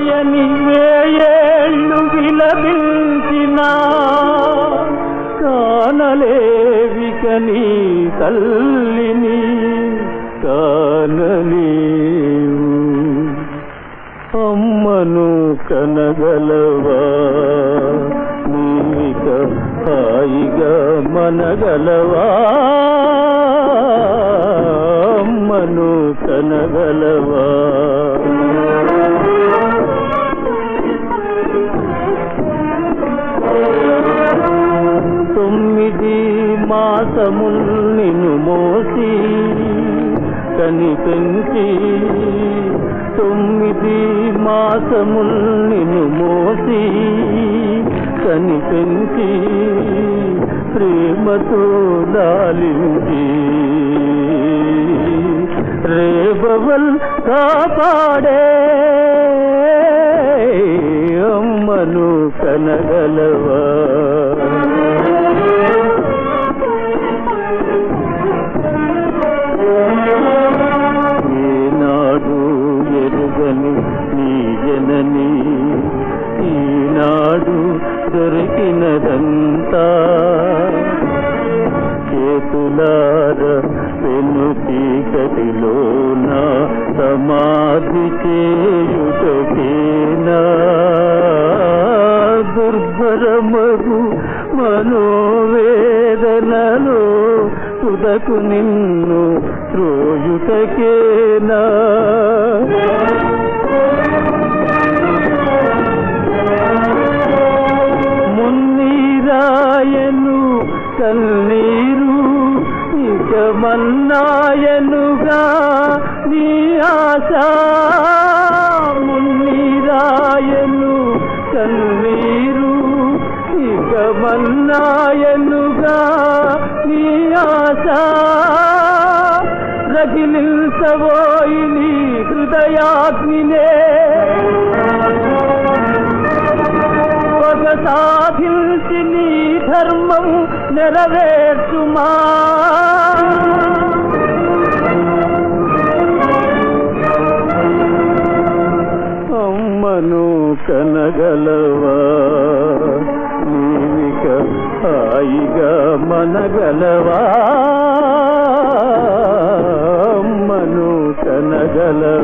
రాయని వేయేళ్ళు విలపించినా. కానలేవిక నీ తల్లిని కానలేవు. అమ్మను కనగలవా? నీక హాయిగా మనగలవా? తొమ్మిది మాసముల్ నిన్ను మోసి కనిపెంచి తొమ్మిది మాసముల్ నిన్ను మోసి కనిపెంచి ప్రేమతో దాలించి. రేబవల్ కాపాడే అమ్మను కనగలవా? ఈనాడు దొరికినదంతా. చేతులార పెను చీకటిలోన సమాధి చేయుటకేనా? దుర్భరమగు మనోవేదనలో తుదకు నిన్ను త్రోయుటకేనా? ఇక మన్నాయనుగా నీ ఆశ మున్నీరాయను కన్నీరు. ఇక మన్నాయనుగా నీ ఆశ రగిలించబోయి నీ హృదయాగ్నినే. ఒక సాధించి నీ ధర్మం నెరవేర్చుమా? మను కనగలవా? నీవిక హాయిగా మనగలవా? మను కనగలవా?